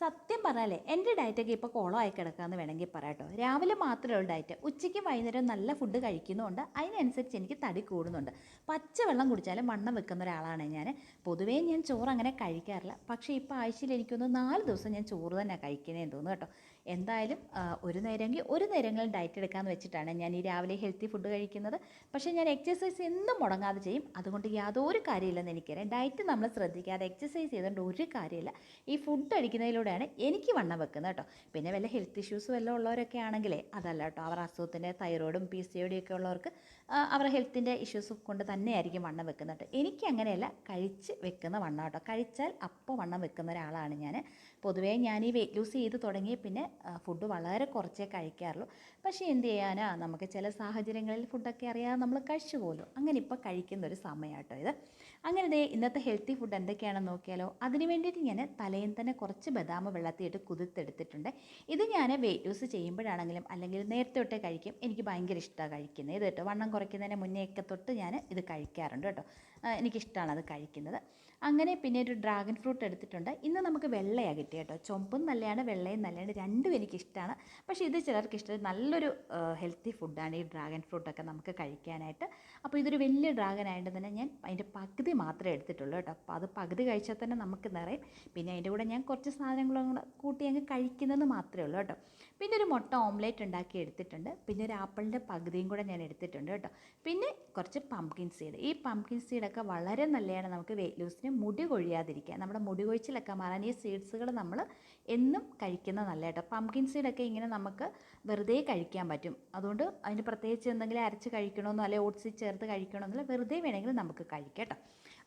സത്യം പറഞ്ഞാലേ എന്റെ ഡയറ്റൊക്കെ ഇപ്പോൾ ആയി കിടക്കാമെന്ന് വേണമെങ്കിൽ പറയാട്ടോ രാവിലെ മാത്രമേ ഉള്ളൂ ഡയറ്റ് ഉച്ചയ്ക്ക് വൈകുന്നേരം നല്ല ഫുഡ് കഴിക്കുന്നുണ്ട് അതിനനുസരിച്ച് എനിക്ക് തടി കൂടുന്നുണ്ട്. പച്ചവെള്ളം കുടിച്ചാലും വണ്ണം വെക്കുന്ന ഒരാളാണ് ഞാൻ പൊതുവേ ഞാൻ ചോറ് അങ്ങനെ കഴിക്കാറില്ല. പക്ഷേ ഇപ്പോൾ ആഴ്ചയിൽ എനിക്കൊന്ന് നാല് ദിവസം ഞാൻ ചോറ് തന്നെ കഴിക്കണേന്ന് തോന്നുന്നു കേട്ടോ. എന്തായാലും ഒരു നേരമെങ്കിൽ ഒരു നേരങ്ങളിൽ ഡയറ്റ് എടുക്കാമെന്ന് വെച്ചിട്ടാണ് ഞാൻ ഈ രാവിലെ ഹെൽത്തി ഫുഡ് കഴിക്കുന്നത്. പക്ഷേ ഞാൻ എക്സസൈസ് എന്നും മുടങ്ങാതെ ചെയ്യും. അതുകൊണ്ട് യാതൊരു കാര്യമില്ലെന്ന് എനിക്കറിയാം. ഡയറ്റ് നമ്മൾ ശ്രദ്ധിക്കാതെ എക്സസൈസ് ചെയ്തുകൊണ്ട് ഒരു കാര്യമില്ല. ഈ ഫുഡ് അടിക്കുന്നതിലൂടെയാണ് എനിക്ക് വണ്ണം വെക്കുന്നത് കേട്ടോ. പിന്നെ വല്ല ഹെൽത്ത് ഇഷ്യൂസ് വല്ലതും ഉള്ളവരൊക്കെ ആണെങ്കിലേ അതല്ല കേട്ടോ. അവർ അസുഖത്തിന്റെ തൈറോയിഡും പി സി ഒക്കെ ഉള്ളവർക്ക് അവരുടെ ഹെൽത്തിന്റെ ഇഷ്യൂസ് കൊണ്ട് തന്നെയായിരിക്കും വണ്ണം വെക്കുന്നത് കേട്ടോ. എനിക്ക് അങ്ങനെയല്ല കഴിച്ച് വെക്കുന്ന വണ്ണം കേട്ടോ. കഴിച്ചാൽ അപ്പോൾ വണ്ണം വെക്കുന്ന ഒരാളാണ് ഞാൻ. പൊതുവേ ഞാൻ ഈ വെയിറ്റ് ലൂസ് ചെയ്ത് തുടങ്ങിയ പിന്നെ ഫുഡ് വളരെ കുറച്ചേ കഴിക്കാറുള്ളൂ. പക്ഷേ എന്ത് ചെയ്യാനാ? നമുക്ക് ചില സാഹചര്യങ്ങളിൽ ഫുഡൊക്കെ അറിയാതെ നമ്മൾ കഴിച്ചു പോലും. അങ്ങനെ ഇപ്പോൾ കഴിക്കുന്ന ഒരു സമയമാട്ടോ ഇത്. അങ്ങനെ ദേ ഇന്നത്തെ ഹെൽത്തി ഫുഡ് എന്തൊക്കെയാണെന്ന് നോക്കിയാലോ? അതിന് വേണ്ടിയിട്ട് ഞാൻ തലേന്ന് തന്നെ കുറച്ച് ബദാം വെള്ളത്തിയിട്ട് കുതിർത്തെടുത്തിട്ടുണ്ട്. ഇത് ഞാൻ വെയിറ്റ് ലൂസ് ചെയ്യുമ്പോഴാണെങ്കിലും അല്ലെങ്കിൽ നേരത്തെ തൊട്ടേ കഴിക്കും. എനിക്ക് ഭയങ്കര ഇഷ്ടമാണ് കഴിക്കുന്നത്. ഇത് കേട്ടോ വണ്ണം കുറയ്ക്കുന്നതിന് മുന്നേ ഒക്കെ തൊട്ട് ഞാൻ ഇത് കഴിക്കാറുണ്ട് കേട്ടോ. എനിക്കിഷ്ടമാണ് അത് കഴിക്കുന്നത്. അങ്ങനെ പിന്നെ ഒരു ഡ്രാഗൺ ഫ്രൂട്ട് എടുത്തിട്ടുണ്ട്. ഇന്ന് നമുക്ക് വെള്ളയാണ് കിട്ടിയ കേട്ടോ ചുമപ്പും നല്ലതാണ് വെള്ളയും നല്ലതാണ് രണ്ടും എനിക്കിഷ്ടമാണ് പക്ഷേ ഇത് ചിലർക്ക് ഇഷ്ടം നല്ലൊരു ഹെൽത്തി ഫുഡാണ് ഈ ഡ്രാഗൺ ഫ്രൂട്ടൊക്കെ നമുക്ക് കഴിക്കാനായിട്ട്. അപ്പോൾ ഇതൊരു വലിയ ഡ്രാഗൺ ആയതുകൊണ്ട് തന്നെ ഞാൻ അതിന്റെ പകുതി മാത്രമേ എടുത്തിട്ടുള്ളൂ കേട്ടോ. അപ്പോൾ അത് പകുതി കഴിച്ചാൽ തന്നെ നമുക്ക് നിറയും. പിന്നെ അതിന്റെ കൂടെ ഞാൻ കുറച്ച് സാധനങ്ങളും കൂടെ കൂട്ടി അങ്ങ് കഴിക്കുന്നത് മാത്രമേ ഉള്ളൂ കേട്ടോ. പിന്നെ ഒരു മുട്ട ഓംലേറ്റ് ഉണ്ടാക്കി എടുത്തിട്ടുണ്ട്. പിന്നെ ഒരു ആപ്പിളിന്റെ പകുതിയും കൂടെ ഞാൻ എടുത്തിട്ടുണ്ട് കേട്ടോ. പിന്നെ കുറച്ച് പംകിൻ സീഡ്. ഈ പംകിൻ സീഡൊക്കെ വളരെ നല്ലതാണ് നമുക്ക് വെയിറ്റ് ലൂസിന് മുടി കൊഴിയാതിരിക്കുക നമ്മുടെ മുടി കൊഴിച്ചിലൊക്കെ മാറാൻ ഈ സീഡ്സുകൾ നമ്മൾ എന്നും കഴിക്കുന്നത് നല്ല കേട്ടോ പംകിൻ സീഡൊക്കെ ഇങ്ങനെ നമുക്ക് വെറുതെ കഴിക്കാൻ പറ്റും. അതുകൊണ്ട് അതിന് പ്രത്യേകിച്ച് എന്തെങ്കിലും അരച്ച് കഴിക്കണമെന്നോ അല്ലെങ്കിൽ ഓട്സിൽ ചേർത്ത് കഴിക്കണമെന്നോ വെറുതെ വേണമെങ്കിലും നമുക്ക് കഴിക്കാം കേട്ടോ.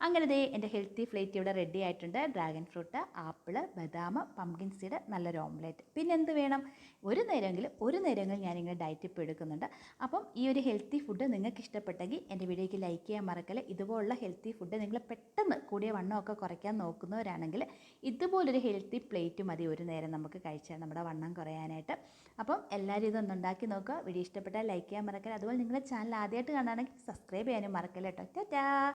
അങ്ങനെ ദേ എന്റെ ഹെൽത്തി പ്ലേറ്റ് ഇവിടെ റെഡി ആയിട്ടുണ്ട്. ഡ്രാഗൺ ഫ്രൂട്ട് ആപ്പിൾ ബദാം പംകിൻ സീഡ് നല്ലൊരു ഓംലേറ്റ് പിന്നെ എന്ത് വേണം? ഒരു നേരമെങ്കിലും ഒരു നേരമെങ്കിലും ഞാനിങ്ങനെ ഡയറ്റ് ഇപ്പോൾ എടുക്കുന്നുണ്ട്. അപ്പം ഈ ഒരു ഹെൽത്തി ഫുഡ് നിങ്ങൾക്ക് ഇഷ്ടപ്പെട്ടെങ്കിൽ എന്റെ വീഡിയോയ്ക്ക് ലൈക്ക് ചെയ്യാൻ മറക്കല്ല. ഇതുപോലുള്ള ഹെൽത്തി ഫുഡ് നിങ്ങൾ പെട്ടെന്ന് കൂടിയ വണ്ണമൊക്കെ കുറയ്ക്കാൻ നോക്കുന്നവരാണെങ്കിൽ ഇതുപോലൊരു ഹെൽത്തി പ്ലേറ്റ് മതി ഒരു നേരം നമുക്ക് കഴിച്ചാൽ നമ്മുടെ വണ്ണം കുറയാനായിട്ട്. അപ്പം എല്ലാവരും ഇതൊന്ന് ഉണ്ടാക്കി നോക്കുക. വീഡിയോ ഇഷ്ടപ്പെട്ടാൽ ലൈക്ക് ചെയ്യാൻ മറക്കല്ല. അതുപോലെ നിങ്ങളുടെ ചാനൽ ആദ്യമായിട്ട് കാണുകയാണെങ്കിൽ സബ്സ്ക്രൈബ് ചെയ്യാനും മറക്കല്ല കേട്ടോ. ടാറ്റാ